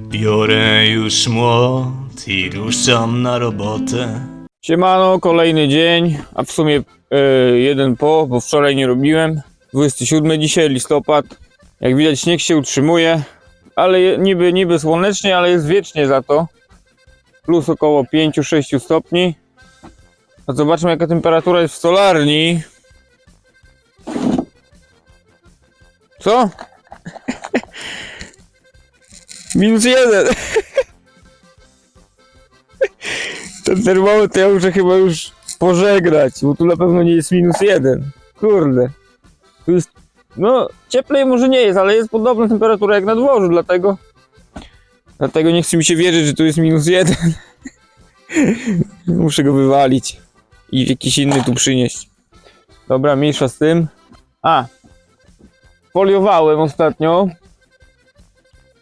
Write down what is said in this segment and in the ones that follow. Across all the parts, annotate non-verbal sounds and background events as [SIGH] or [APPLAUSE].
Biorę już młot i ruszam na robotę. Siemano, kolejny dzień, a w sumie e, jeden po, bo wczoraj nie robiłem. 27 dzisiaj, listopad. Jak widać śnieg się utrzymuje, ale niby, niby słonecznie, ale jest wiecznie za to. Plus około 5-6 stopni. A zobaczmy jaka temperatura jest w stolarni. Co? Minus jeden. Ten termometr ja muszę chyba już pożegnać, bo tu na pewno nie jest minus jeden. Kurde. Tu jest, no cieplej może nie jest, ale jest podobna temperatura jak na dworzu, dlatego dlatego nie chce mi się wierzyć, że tu jest minus jeden. muszę go wywalić i jakiś inny tu przynieść. Dobra, mniejsza z tym. A, foliowałem ostatnio.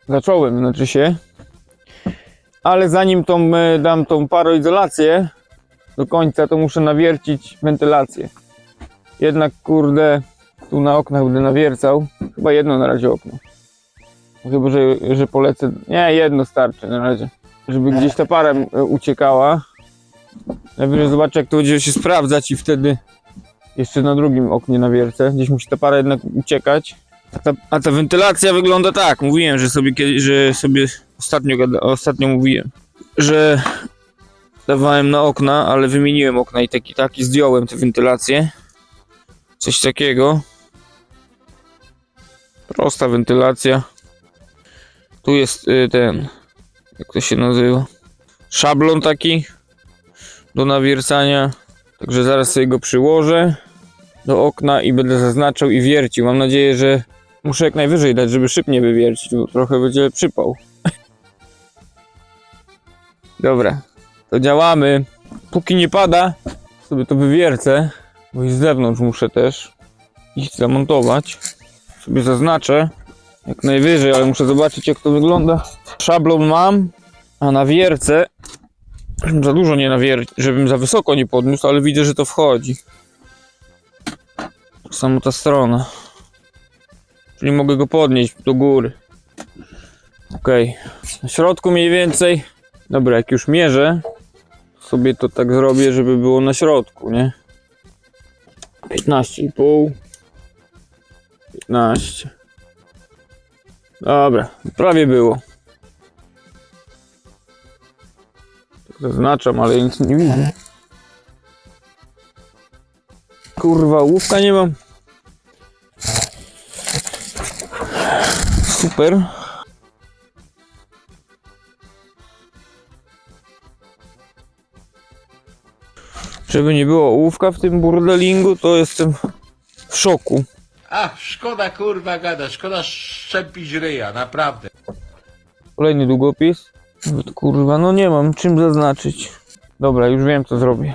Zacząłem, znaczy się ale zanim tą, e, dam tą paroizolację do końca, to muszę nawiercić wentylację. Jednak kurde, tu na oknach będę nawiercał. Chyba jedno na razie okno. Chyba, że, że polecę. Nie, jedno starczy na razie. Żeby gdzieś ta para e, uciekała. Najwyżej zobaczę, jak to będzie się sprawdzać i wtedy jeszcze na drugim oknie nawiercę. Gdzieś musi ta para jednak uciekać. A ta, a ta wentylacja wygląda tak. Mówiłem, że sobie że sobie ostatnio, ostatnio mówiłem, że dawałem na okna, ale wymieniłem okna i taki, taki zdjąłem tę wentylację. Coś takiego. Prosta wentylacja. Tu jest y, ten, jak to się nazywa? Szablon taki do nawiercania. Także zaraz sobie go przyłożę do okna i będę zaznaczał i wiercił. Mam nadzieję, że muszę jak najwyżej dać, żeby szyb nie wywiercić, bo trochę będzie przypał. [LAUGHS] Dobra, to działamy. Póki nie pada, sobie to wywiercę, bo i z zewnątrz muszę też iść zamontować. Sobie zaznaczę jak najwyżej, ale muszę zobaczyć jak to wygląda. Szablon mam, a na wiercę, żebym za dużo nie nawiercił, żebym za wysoko nie podniósł, ale widzę, że to wchodzi. Tak samo ta strona. Czyli mogę go podnieść do góry. Okej. Na środku mniej więcej. Dobra, jak już mierzę, sobie to tak zrobię, żeby było na środku, nie? 15,5 15 Dobra, prawie było. Zaznaczam, ale nic nie widzę. Kurwa, łówka nie mam. Super. Żeby nie było ołówka w tym burdelingu, to jestem w szoku. A, szkoda kurwa gada, szkoda szczepić ryja, naprawdę. Kolejny długopis. Kurwa, no nie mam czym zaznaczyć. Dobra, już wiem co zrobię.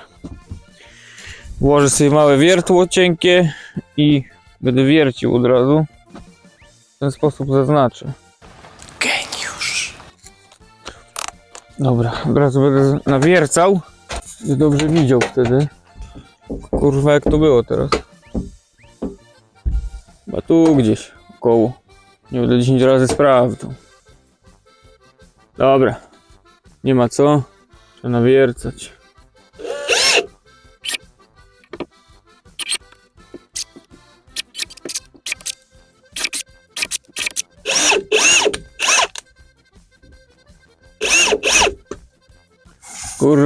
Włożę sobie małe wiertło cienkie i będę wiercił od razu. W ten sposób zaznaczę. Geniusz. Dobra, od razu będę nawiercał. I dobrze widział wtedy. Kurwa, jak to było teraz? Chyba tu gdzieś, około. Nie będę 10 razy sprawdzał. Dobra. Nie ma co. Trzeba nawiercać.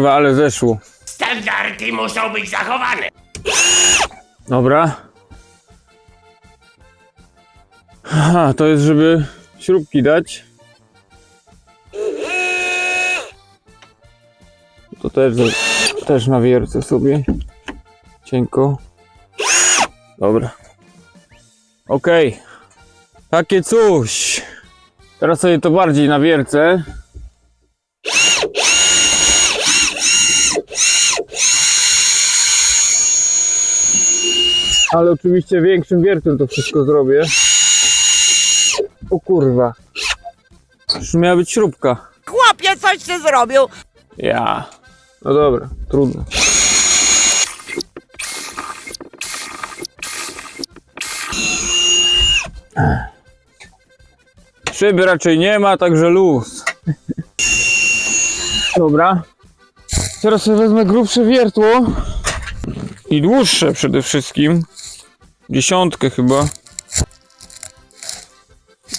Kurwa, ale zeszło. Standardy muszą być zachowane. Dobra. Aha, to jest, żeby śrubki dać. To też, też nawiercę sobie. Cienko. Dobra. Okej. Takie coś. Teraz sobie to bardziej nawiercę. Ale oczywiście większym wiertem to wszystko zrobię. O kurwa. Już miała być śrubka. Chłopie, coś ty zrobił. Ja. No dobra, trudno. Szyby raczej nie ma, także luz. Dobra. Teraz sobie wezmę grubsze wiertło. I dłuższe przede wszystkim. Dziesiątkę chyba.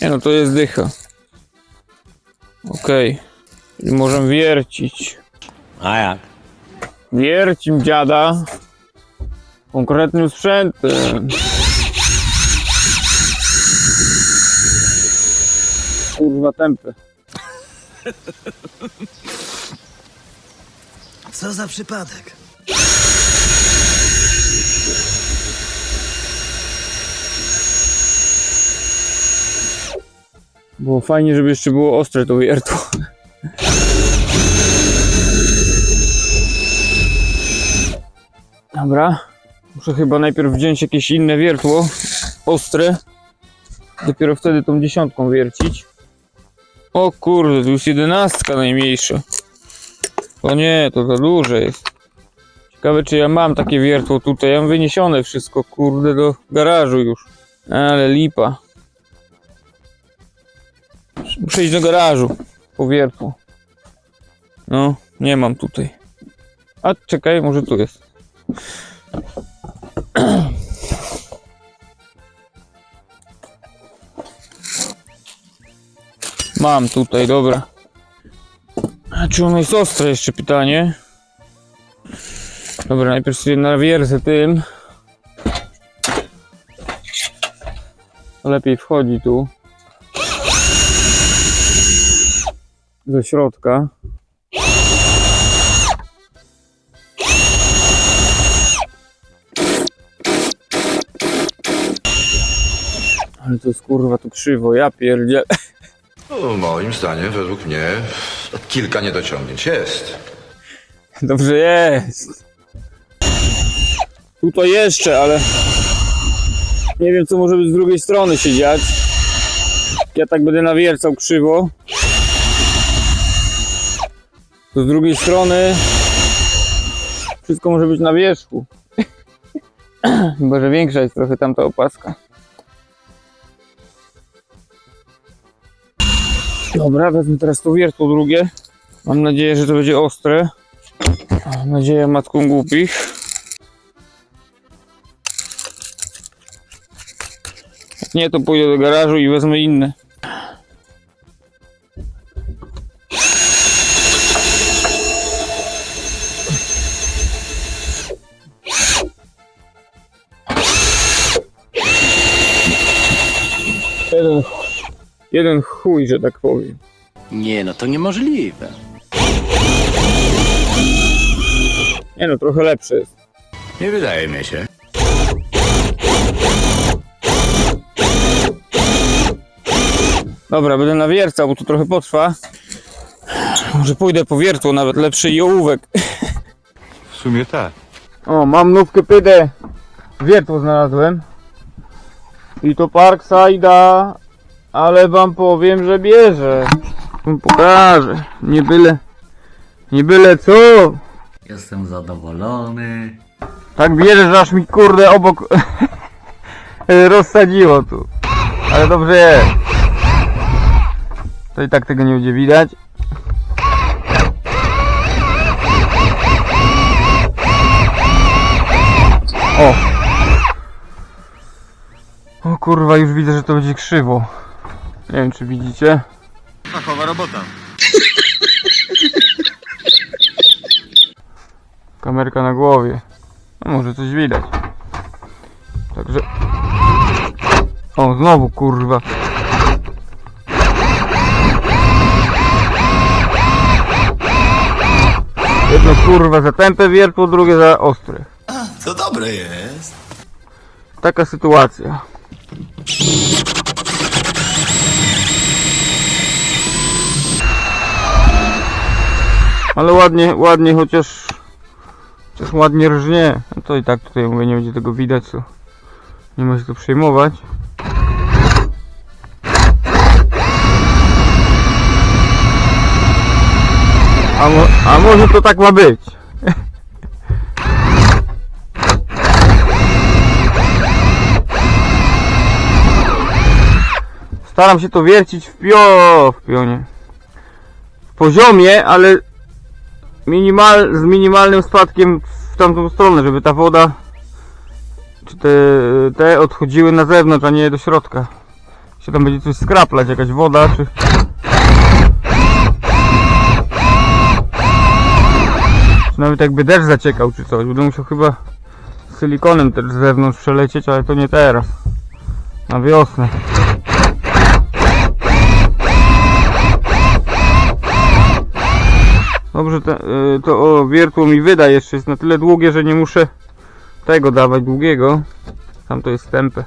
Nie no, to jest dycha. Okej. Czyli możemy wiercić. A jak? Wiercim dziada. Konkretnym sprzętem. Kurwa tempy. Co za przypadek? Było fajnie, żeby jeszcze było ostre to wiertło. Dobra. Muszę chyba najpierw wziąć jakieś inne wiertło. Ostre. Dopiero wtedy tą dziesiątką wiercić. O kurde, tu jest jedenastka najmniejsza. O nie, to za duże jest. Ciekawe czy ja mam takie wiertło tutaj. Ja mam wyniesione wszystko, kurde, do garażu już. Ale lipa. Muszę iść do garażu. Po wiertło. No, nie mam tutaj. A czekaj, może tu jest. [CLEARS THROAT] Mam tutaj, dobra. A czy ono jest ostre jeszcze pytanie? Dobra, najpierw sobie nawierzę tym. Lepiej wchodzi tu. Ze środka. Ale to jest kurwa tu krzywo, ja pierdziel. No, moim zdaniem, według mnie, kilka niedociągnięć jest. Dobrze jest. Tutaj jeszcze, ale nie wiem co może być z drugiej strony się dziać. Ja tak będę nawiercał krzywo. Z drugiej strony wszystko może być na wierzchu. [CLEARS THROAT] Chyba, że większa jest trochę tamta opaska. Dobra, wezmę teraz to wiertło drugie. Mam nadzieję, że to będzie ostre. Mam nadzieję matką głupich. Nie, to pójdę do garażu i wezmę inne. Jeden, jeden chuj, że tak powiem. Nie, no to niemożliwe. Nie no, trochę lepsze jest. Nie wydaje mi się. Dobra, będę nawiercał, bo to trochę potrwa. Może pójdę po wiertło, nawet lepszy i ołówek. W sumie tak. O, mam nówkę pydę. Wiertło znalazłem. I to Parkside'a, ale wam powiem, że bierze. Wam pokażę. Nie byle, nie byle co. Jestem zadowolony. Tak bierze, że aż mi kurde obok [LAUGHS] rozsadziło tu. Ale dobrze jest. To i tak tego nie będzie widać. O! O kurwa, już widzę, że to będzie krzywo. Nie wiem, czy widzicie. Fachowa robota. Kamerka na głowie. No może coś widać. Także... O, znowu kurwa. Jedno kurwa za tępe wiertło, drugie za ostre. To dobre jest. Taka sytuacja. Ale ładnie, ładnie chociaż chociaż ładnie rżnie. No to i tak tutaj mówię, nie będzie tego widać, co nie ma się to przejmować. A, mo a może to tak ma być? Staram się to wiercić w pio... w pionie. W poziomie, ale minimal, z minimalnym spadkiem w tamtą stronę, żeby ta woda czy te, te odchodziły na zewnątrz, a nie do środka. Się tam będzie coś skraplać, jakaś woda, czy... czy nawet jakby deszcz zaciekał, czy coś. Będę musiał chyba silikonem też z zewnątrz przelecieć, ale to nie teraz. Na wiosnę. Dobrze, te, y, to o, wiertło mi wyda jeszcze jest na tyle długie, że nie muszę tego dawać długiego. Tam to jest tempę.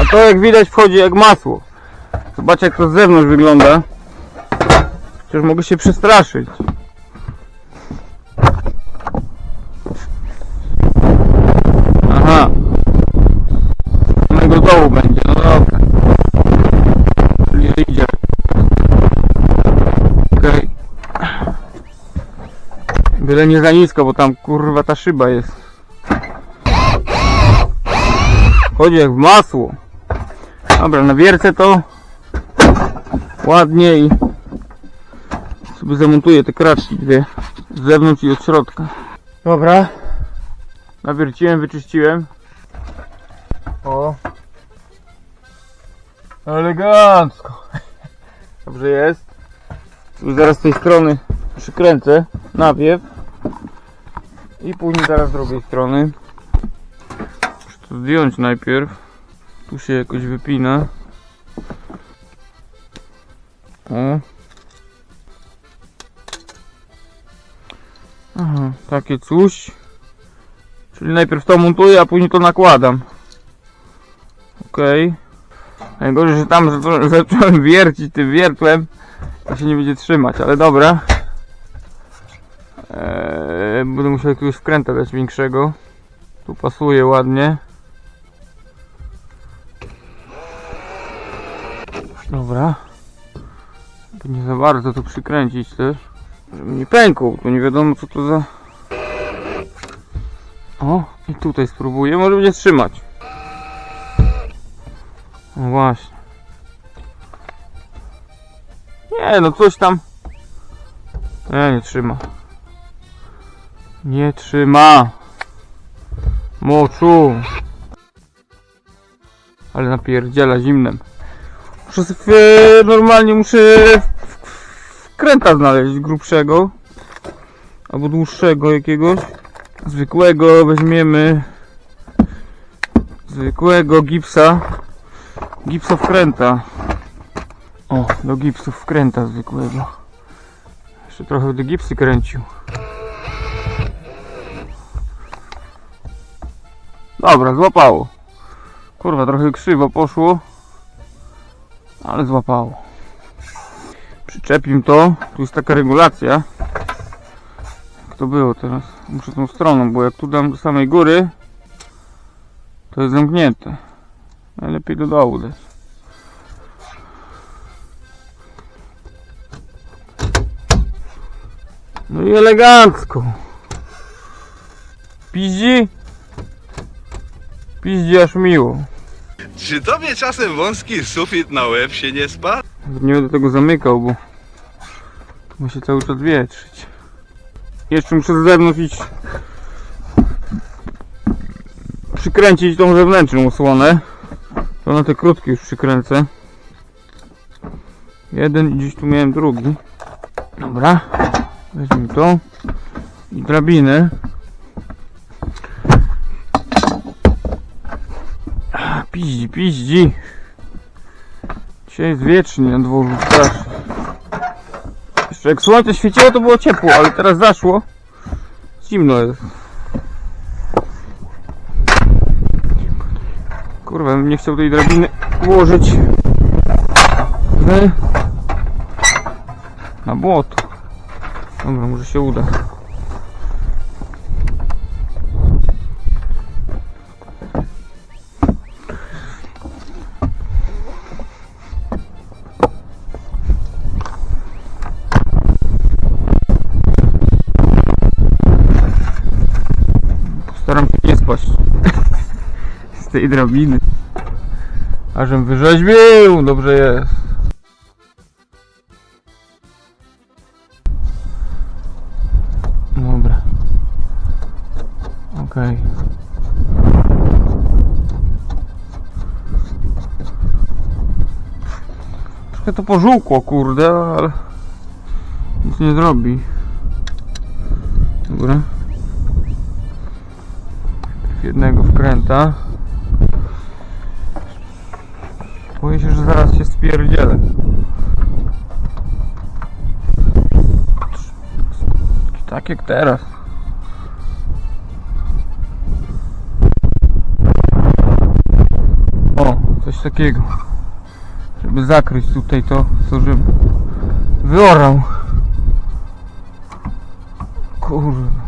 A to jak widać wchodzi jak masło. Zobaczcie jak to z zewnątrz wygląda. Przecież mogę się przestraszyć. Byle nie za nisko, bo tam kurwa ta szyba jest. Chodzi jak w masło. Dobra, nawiercę to ładnie i sobie zamontuję te kraczki dwie z zewnątrz i od środka. Dobra. Nawierciłem, wyczyściłem. O. Elegancko. Dobrze jest. Zaraz z tej strony przykręcę nawiew. I później zaraz z drugiej strony. Muszę to zdjąć najpierw. Tu się jakoś wypina. O. Aha, takie coś. Czyli najpierw to montuję, a później to nakładam. Okej. Najgorzej, że tam za- [LAUGHS] zacząłem wiercić tym wiertłem. To się nie będzie trzymać, ale dobra. Eee, będę musiał jakiegoś wkręta dać większego. Tu pasuje ładnie. Dobra. To nie za bardzo to przykręcić też. Żeby nie pękł, to nie wiadomo co to za... O, i tutaj spróbuję, może będzie trzymać. No właśnie. Nie, no coś tam... Nie, nie trzyma. Nie trzyma. Moczu. Ale napierdziela zimnem. Muszę sobie, normalnie muszę wkręta znaleźć grubszego. Albo dłuższego jakiegoś. Zwykłego weźmiemy. Zwykłego gipsa. Gipsa wkręta. O, do gipsu wkręta zwykłego. Jeszcze trochę do gipsy kręcił. Dobra, złapało. Kurwa, trochę krzywo poszło. Ale złapało. Przyczepim to. Tu jest taka regulacja. Jak to było teraz? Muszę tą stroną, bo jak tu dam do samej góry, to jest zamknięte. Najlepiej do dołu dać. No i elegancko. Piździ? Piździ aż miło. Czy tobie czasem wąski sufit na łeb się nie spadł? Nie będę tego zamykał, bo musi cały czas wietrzyć. Jeszcze muszę z zewnątrz iść przykręcić tą zewnętrzną osłonę. To na te krótkie już przykręcę. Jeden i gdzieś tu miałem drugi. Dobra. Weźmy to. I drabinę. Piździ, piździ. Dzisiaj jest wiecznie na dworzu strasznie. Jeszcze jak słońce świeciło to było ciepło, ale teraz zaszło. Zimno jest. Kurwa, nie chciał tej drabiny ułożyć w... na błoto. Dobra, może się uda. Tej drabiny. Ażem wyrzeźbił, dobrze jest. Dobra. Okej. Troszkę to pożółkło, kurde, ale nic nie zrobi. Dobra. Jednego wkręta. Że zaraz się spierdzielę. Tak jak teraz. O, coś takiego. Żeby zakryć tutaj to, co żebym wyorał. Kurwa.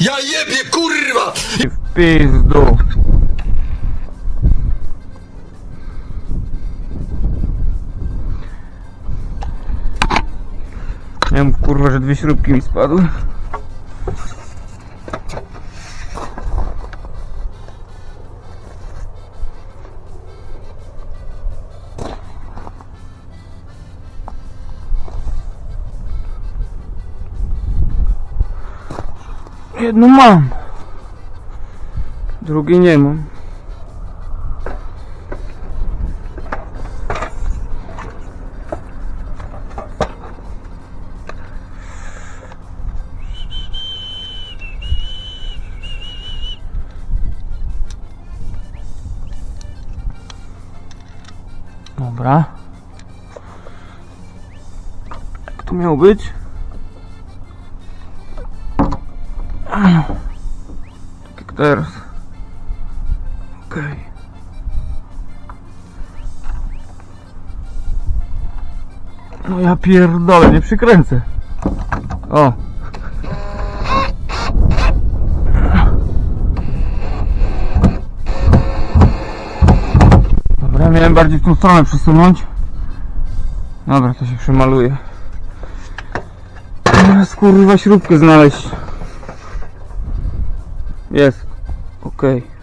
Ja jebie, kurwa! I w pizdu. Nie mów kurwa, że dwie śrubki mi spadły. Jedno mam. Drugiej nie mam. Miało być? Tak jak teraz. Okej. No ja pierdolę, nie przykręcę. O. Dobra, miałem bardziej w tą stronę przesunąć. Dobra, to się przemaluje. Kurwa śrubkę znaleźć. Jest. Okej. No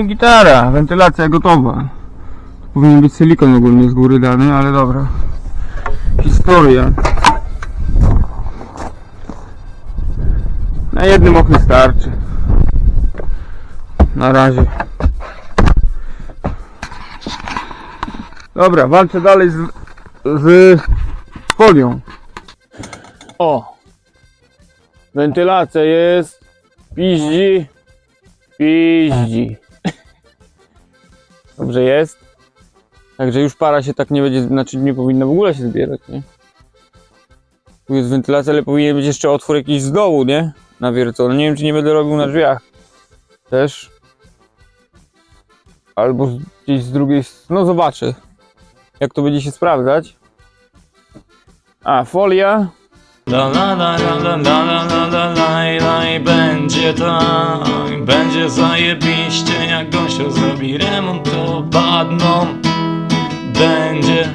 i gitara, wentylacja gotowa. Powinien być silikon ogólnie z góry dany, ale dobra. Historia. Na jednym oknie starczy. Na razie. Dobra, walczę dalej z, z folią. O! Wentylacja jest. Piździ. Piździ. Dobrze jest. Także już para się tak nie będzie, znaczy nie powinna w ogóle się zbierać, nie? Tu jest wentylacja, ale powinien być jeszcze otwór jakiś z dołu, nie? Na wiercone. Nie wiem, czy nie będę robił na drzwiach. Też. Albo gdzieś z drugiej. No zobaczę. Jak to będzie się sprawdzać. A, folia. La la la la la la la la la la la będzie tak, będzie zajebiście jak gościu zrobi remont to badną Będzie,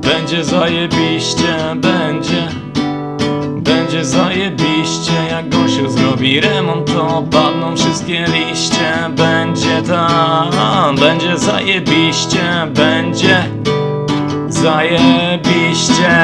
będzie zajebiście, będzie. Będzie zajebiście jak gościu zrobi remont to padną wszystkie liście Będzie tak, będzie zajebiście, będzie Zajebiście